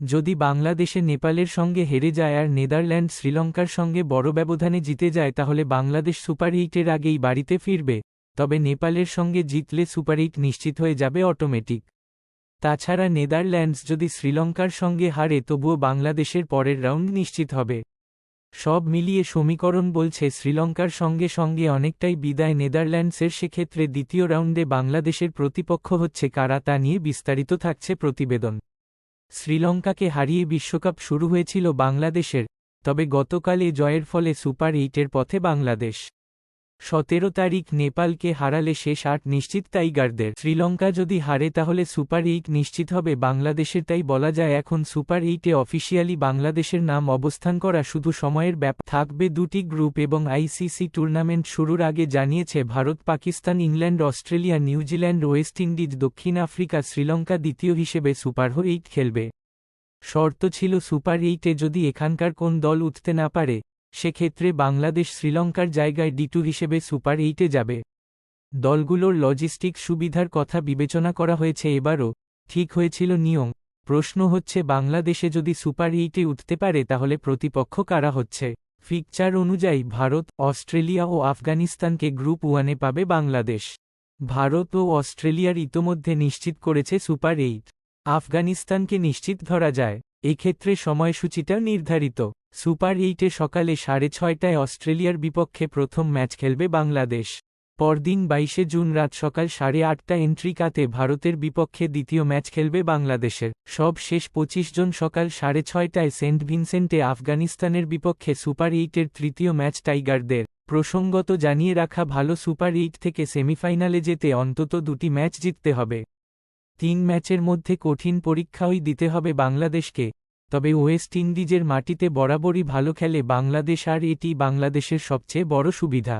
যদি বাংলাদেশে নেপালের সঙ্গে হেরে যায় আর নেদারল্যান্ড শ্রীলঙ্কার সঙ্গে বড় ব্যবধানে জিতে যায় তাহলে বাংলাদেশ সুপার এইটের আগেই বাড়িতে ফিরবে, তবে নেপালের সঙ্গে জিতলে সুপার এইট নিশ্চিত হয়ে যাবে অটোমেটিক। তাছাড়া নেদারল্যান্ডস যদি শ্রীলঙ্কার সঙ্গে হারে তবুও বাংলাদেশের পরের রাউন্ড নিশ্চিত হবে। সব মিলিয়ে সমীকরণ বলছে শ্রীলঙ্কার সঙ্গে সঙ্গে অনেকটাই বিদায় নেদারল্যান্ডসের সেক্ষেত্রে দ্বিতীয় রাউন্ডে বাংলাদেশের প্রতিপক্ষ হচ্ছে কারা তা নিয়ে বিস্তারিত থাকছে প্রতিবেদন। শ্রীলঙ্কাকে হারিয়ে বিশ্বকাপ শুরু হয়েছিল বাংলাদেশের, তবে গতকাল এ জয়ের ফলে সুপার এইটের পথে বাংলাদেশ। সতেরো তারিখ নেপালকে হারালে শেষ আট নিশ্চিত টাইগারদের। শ্রীলঙ্কা যদি হারে তাহলে সুপার এইট নিশ্চিত হবে, বাংলাদেশের তাই বলা যায় এখন সুপার এইটে অফিসিয়ালি বাংলাদেশের নাম অবস্থান করা শুধু সময়ের ব্যাপ। থাকবে দুটি গ্রুপ এবং আইসিসি টুর্নামেন্ট শুরুর আগে জানিয়েছে Bharat, Pakistan, England, Australia New Zealand West Indies, দক্ষিণ আফ্রিকা, শ্রীলঙ্কা দ্বিতীয় হিসেবে সুপার এইট খেলবে। শর্ত ছিল সুপার এইটে যদি এখানকার কোন দল উঠতে না পারে সেক্ষেত্রে বাংলাদেশ শ্রীলঙ্কার জায়গায় ডিটু হিসেবে সুপার এইটে যাবে। দলগুলোর লজিস্টিক সুবিধার কথা বিবেচনা করা হয়েছে এবারও, ঠিক হয়েছিল নিয়ম। প্রশ্ন হচ্ছে, বাংলাদেশে যদি সুপার এইটে উঠতে পারে তাহলে প্রতিপক্ষ কারা হচ্ছে? ফিকচার অনুযায়ী ভারত, অস্ট্রেলিয়া ও আফগানিস্তানকে গ্রুপ ওয়ানে পাবে বাংলাদেশ। ভারত ও অস্ট্রেলিয়ার ইতোমধ্যে নিশ্চিত করেছে সুপার এইট। আফগানিস্তানকে নিশ্চিত ধরা যায়। এক্ষেত্রে সময়সূচিটা নির্ধারিত। সুপার এইটে সকালে সাড়ে ছয়টায় অস্ট্রেলিয়ার বিপক্ষে প্রথম ম্যাচ খেলবে বাংলাদেশ। পরদিন বাইশে জুন রাত সকাল সাড়ে আটটা এন্ট্রিকাতে ভারতের বিপক্ষে দ্বিতীয় ম্যাচ খেলবে বাংলাদেশের। সব শেষ পঁচিশ জন সকাল সাড়ে ছয়টায় সেন্ট ভিনসেন্টে আফগানিস্তানের বিপক্ষে সুপার এইটের তৃতীয় ম্যাচ টাইগারদের। প্রসঙ্গত জানিয়ে রাখা, ভালো সুপার এইট থেকে সেমিফাইনালে যেতে অন্তত দুটি ম্যাচ জিততে হবে। তিন ম্যাচের মধ্যে কঠিন পরীক্ষাই দিতে হবে বাংলাদেশকে। তবে ওয়েস্ট ইন্ডিজের মাটিতে বরাবরই ভালো খেলে বাংলাদেশ আর এটি বাংলাদেশের সবচেয়ে বড় সুবিধা।